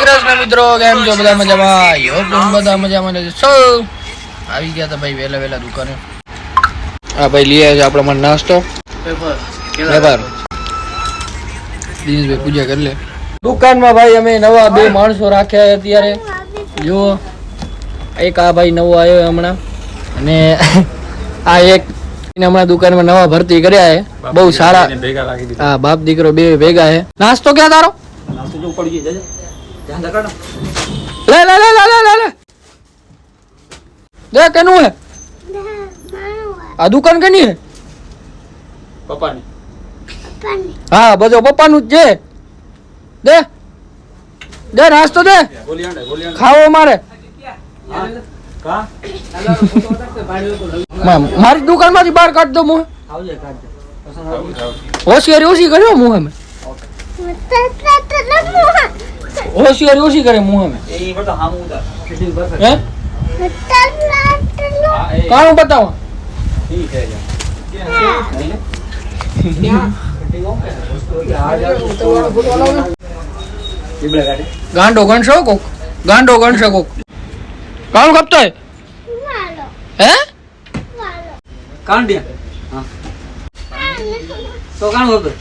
કૃષ્ણ મિત્રો કેમ છો? બધા મજામાં? યો પણ બધા મજામાં ને છો આવી ગયા તા ભાઈ વહેલા વહેલા દુકાને. હા ભાઈ લઈ આવ્યો છે આપણા માટે નાસ્તો. વેપાર. દિનેશભાઈ પૂજા કરી લે. દુકાનમાં ભાઈ અમે નવા બે માણસો રાખ્યા અત્યારે. જુઓ એક આ ભાઈ નવો આવ્યો હમણાં. અને આ એક હમણાં દુકાનમાં નવા ભરતી કર્યા છે. બહુ સારા. હા બાપ દીકરો બે ભેગા છે. નાસ્તો ક્યાં તારો? લે લે લે લે લે લે લે. દે કેનું હે? આ દુકાન કેની હે? હા બધો પપ્પાનું જ છે. દે. દે નાસ્તો દે. ખાવો મારે મારી દુકાનમાંથી બહાર કાઢ દો મું હોશિયારી ઓછી કર્યો મું અમે હોશિયારી ઓછી કરે મું અમે હે કાણું બતાવો ગાંડો ગણશો કોક ગાંડો ગણશો કોક કાણું કપતો હે હે કાંડિયા તો કાણ વગર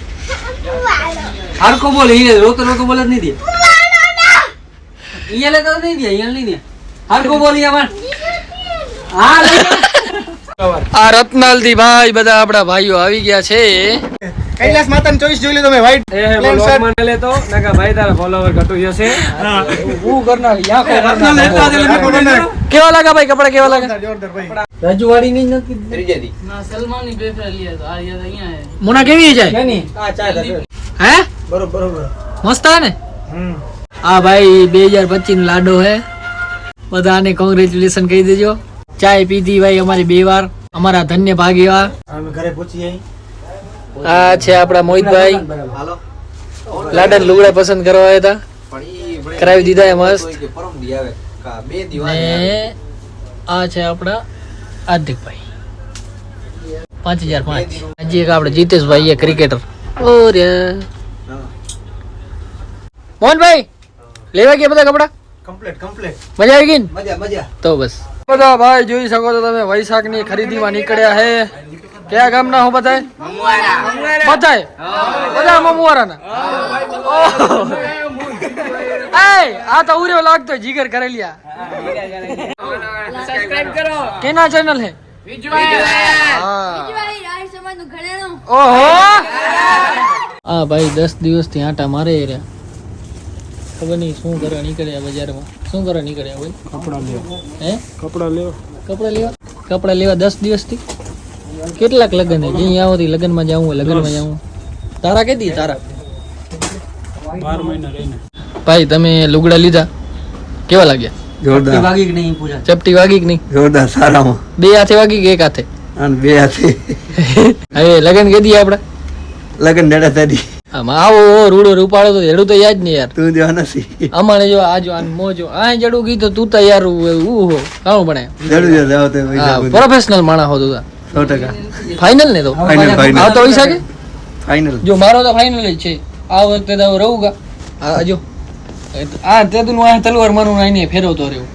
હરકો બોલે ઈને રોતો રોતો બોલે જ નહીં દે અહીંયા લેતા તો નહીં દે અહીંયા નહીં દે. હરકો બોલી અમાર હા આ રત્નાલથી ભાઈ બધા આપણા ભાઈઓ આવી ગયા છે. કૈલાસ માતાની ચોઈસ જોઈ લો તમે વ્હાઈટ પ્લેન શર્ટ હું કરનાર યાખો રત્નાલ લેતા જ એટલે મેં કોને ના- કેવા લાગા ભાઈ કપડા કેવા લાગા જોરદાર ભાઈ. રજવાડી ની નથી મુના કેવી જાય કેની? આ ચા હે? બરોબર બરોબર. મસ્ત હે ને? હમ. આ ભાઈ બે હજાર પચીસ લાડો હે. બધાને કોંગ્રેચ્યુલેશન કહી દેજો. ચાય પીધી ભાઈ અમારી બે વાર અમારા ધન્ય આવી આ છે આપણા મોહિતભાઈ. લાડન લુગડા પસંદ કરવા આવ્યા હતા. કરાવી દીધા એ મસ્ત. આ છે આપણા હાર્દિકભાઈ. પાંચ હજાર પાંચ. હજી એક આપણે જીતેશભાઈ ક્રિકેટર ક્રિકેટર રે મોહનભાઈ! લેવા ગયા બધા કપડા? કમ્પ્લીટ કમ્પ્લીટ મજા આવી ગઈ ને? મજા મજા. તો બસ. બધા ભાઈ જોઈ શકો છો તમે વૈશાખની ખરીદી માં નીકળ્યા હે. કયા ગામના હો બધાય? બધાય? બધા મમુવારાના ના આ તો ઉર્યો લાગતો જીગર કરેલિયા. કેના ચેનલ હે? હા. ઓહો. આ ભાઈ દસ દિવસથી આટા મારે રહ્યા. ખબર નહીં શું કરવા નીકળ્યા બજારમાં શું કરવા નીકળ્યા હોય? કપડા લેવા. હે? કપડા લેવા. કપડા લેવા? કપડા લેવા દસ દિવસથી? કેટલાક લગ્ન છે? જ્યાં આવો થી લગ્નમાં જાવું હોય લગ્નમાં જાવું તારા કેદી તારા? બાર મહિના રહીને. ભાઈ તમે લુગડા લીધા? કેવા લાગ્યા? જોરદાર. વાગી કે નહીં પૂજા? ચપટી વાગી કે નહીં? જોરદાર સારામાં. બે હાથે વાગી કે એક હાથે? અને બે હાથે. હવે લગ્ન કેદી આપણે લગન નડે તારી આવો રૂડો રૂપાળો તો હેડું તો યાદ નહીં યાર. તું જો નથી અમારે જો આજો આન મોજો આ જડું કીધું તું તો યાર ઉ હો કાણું જો બધું. પ્રોફેશનલ માણસ હો તું સો ટકા. ફાઇનલ ને તો. શકે ફાઇનલ જો મારો તો ફાઇનલ જ છે. આ વખતે તો રહું ગા. આ જો. આ તે તું આ તલવાર મારું આઈને ફેરવતો રહ્યો.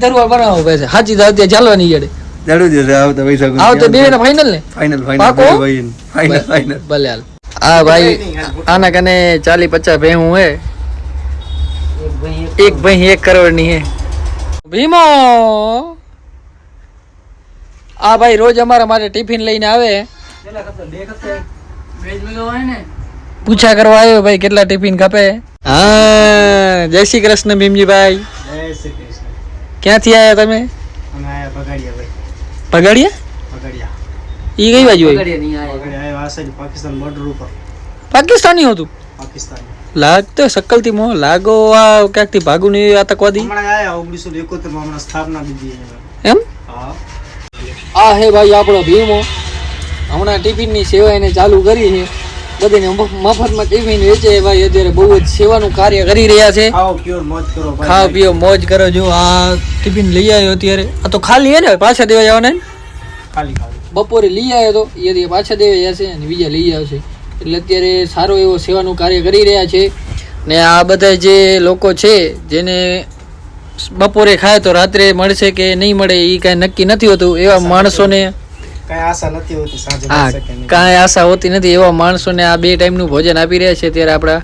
તલવાર બનાવો પૈસા સાચી તો અત્યારે ચાલવાની જડે જડું જો જાવ તો પૈસા આવ તો બે ફાઇનલ ને? ફાઇનલ ફાઇનલ ફાઇનલ ફાઇનલ ભલે હાલ. આ ભાઈ આના કને ચાલી પચાસ હે. એક ભાઈ એક કરોડની હે. ભીમો! આ ભાઈ રોજ અમારા માટે ટિફિન લઈને આવે. પૂછા કરવા આવ્યો ભાઈ કેટલા ટિફિન ખપે? હા જય શ્રી કૃષ્ણ ભીમજી ભાઈ ક્યાંથી આવ્યા તમે? અમે આયા બગાડિયા ભાઈ. પગડિયા? બગાડિયા ઈ કઈ બાજુ હોય પકડીએ નહીં આયા. બગાડિયા આવ્યા આ સાઈડ પાકિસ્તાન બોર્ડર ઉપર. પાકિસ્તાની હતું? પાકિસ્તાની. લાગતો શકલથી મો. લાગો આ ક્યાંકથી ભાગું નહીં આતંકવાદી હમણાં આયા ઓગણીસો એકોતેરમાં હમણાં સ્થાપના દીધી એમ? હા. આ હે ભાઈ આપણો ભીમો હમણાં ટિફિનની સેવા એને ચાલુ કરી છે. બધાને મફ- મફતમાં ટિફિન વેચે એવા અત્યારે બહુ જ સેવાનું કાર્ય કરી રહ્યા છે. ખાઓ પ્યોર મોજ કરો ખાઓ પીઓ મોજ કરો. જો આ ટિફિન લઈ આવ્યો અત્યારે. આ તો ખાલી હે ને પાછા દેવા જવાના ખાલી બપોરે લઈ આવ્યો તો એ પાછા દેવા જશે અને બીજા લઈ આવશે. એટલે અત્યારે સારો એવો સેવાનું કાર્ય કરી રહ્યા છે. ને આ બધા જે લોકો છે જેને બપોરે ખાય તો રાત્રે મળશે કે નહીં મળે એ કાંઈ નક્કી નથી હોતું. એવા માણસોને કઈ આશા નથી હોતી સાંજે હા કાંઈ આશા હોતી નથી એવા માણસોને આ બે ટાઈમનું ભોજન આપી રહ્યા છે ત્યારે આપણા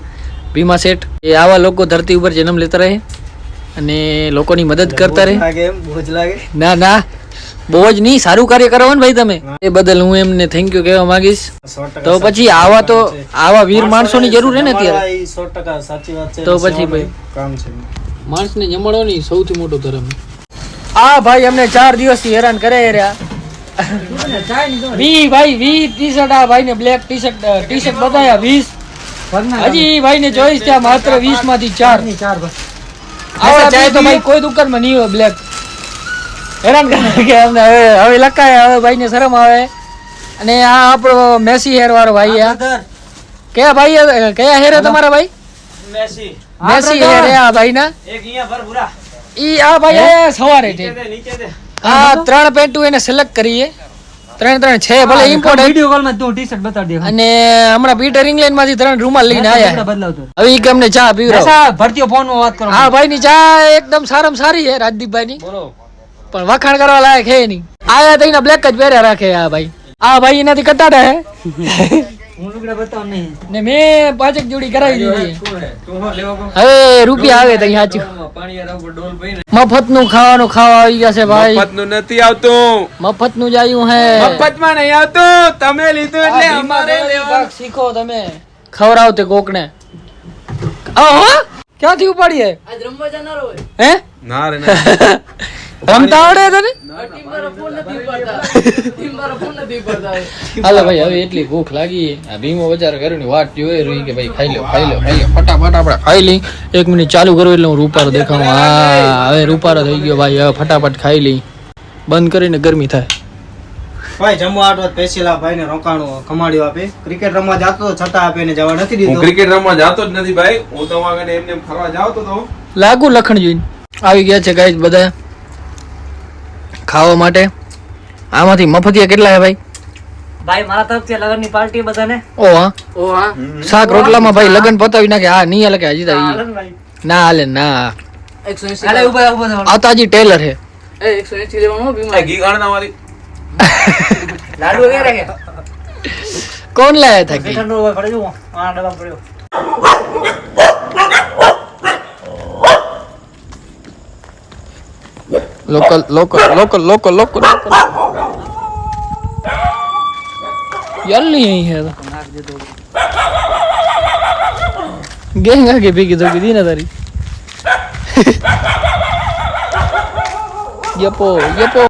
ભીમા શેઠ એ આવા લોકો ધરતી ઉપર જન્મ લેતા રહે અને લોકોની મદદ કરતા રહે. ના ના બહુ જ નહીં સારું કાર્ય કરો ને ભાઈ તમે. એ બદલ હું એમને થેન્ક યુ કહેવા માંગીશ. તો પછી આવા તો આવા વીર માણસોની જરૂર હે ને અત્યારે? સો ટકા સાચી વાત છે. તો પછી ભાઈ. કામ છે. માણસને જમાડવાની સૌથી મોટો ધર્મ. આ ભાઈ અમને ચાર દિવસથી હેરાન કરે રહ્યા. વી ભાઈ વી ટી શર્ટ આ ભાઈ ને black T shirt T shirt બતાવ્યા વીસ હજી ભાઈ ને જોઈશ ત્યાં માત્ર વીસમાંથી ચાર. આવા ચાહે તો ભાઈ કોઈ દુકાનમાં નહીં હોય બ્લેક હેરાન કરે કે અમને હવે હવે લખાય હવે ભાઈ ને શરમ આવે. અને આ આપણો મેસી હેર વાળો ભાઈ આ. કયા ભાઈ કયા હેર હે તમારા ભાઈ? મેસી. હેર હે આ ભાઈ ના ઈ આ ભાઈ સવારે છે. આ ત્રણ પેન્ટુ એને સિલેક્ટ કરીએ. ત્રણ ત્રણ છે ભલે ઇમ્પોર્ટ વિડિયો કોલમાં તું ટી-શર્ટ બતાડી દે અને હમણાં પીટર ઇંગ્લેન્ડમાંથી ત્રણ રૂમાલ લઈને આયા. બદલાવતો. હવે ઈ કે ચા પીવડાવો એસા ભરતીઓ ફોનમાં વાત કરો. હા ભાઈ ની ચા એકદમ સારામાં સારી છે રાજદીપભાઈ ની પણ વખાણ કરવા લાયક હે નહીં આયા તો બ્લેક જ પહેર્યા રાખે આ ભાઈ. આ ભાઈ એનાથી કટાડા હે. હું લુગડા બતાવ નહીં. ને મેં પાંચેક જોડી કરાવી દીધી. હવે રૂપિયા આવે તો સાચું. મફતનું. ખાવાનું ખાવા આવી ગયા છે ભાઈ. મફતનું નથી આવતું. મફતનું જ આવ્યું હે. મફતમાં નહીં આવતું. તમે લીધું એટલે અમારે શીખો તમે. ખવડાવતે કોકને. ને ક્યાંથી ઉપાડીએ? હે? ના રે ના રમતા આવડે તને? હાલો ભાઈ હવે એટલી ભૂખ લાગી. આ ભીમો બજાર કર્યું ની વાત જોઈ રહી કે ભાઈ ખાઈ લો ખાઈ લો ખાઈ લો ફટાફટ આપણે ખાઈ લઈ એક મિનિટ ચાલુ કરું એટલે હું રૂપારો દેખાઉં હા હવે રૂપારો થઈ ગયો ભાઈ. હવે ફટાફટ ખાઈ લઈ. બંધ કરીને ગરમી થાય. ભાઈ જમવા આટો પેશીલા ભાઈ ને રોકાણું કમાડ્યું આપે. ક્રિકેટ રમવા જાતો છતાં આપે ને જવા નથી દીધો. ક્રિકેટ રમવા જાતો જ નથી ભાઈ. હું તો આગળ એમને ફરવા જાવ તો. લાગુ લખણ જોઈને. આવી ગયા છે ગાઈઝ બધા. ખાવા માટે? આમાંથી મફતિયા કેટલા હે ભાઈ? ભાઈ મારા તરફથી લગનની પાર્ટી બધાને? ઓ હા. ઓ હા. શાક રોટલામાં ભાઈ લગન પતાવી નાખે. હા નહીં હાલે કે હજી તો ના હાલે ના હાલે ઊભા ઊભા થા. આ તો હજી ટેલર હે ઘી લાડુ વગેરે કોણ લાયા ઘી? ઠંડો પડ્યો આ ડબ્બા પડ્યો. Local local local local local local यही है तो गेंगा के पी की दोगी दीना दारी यपो यपो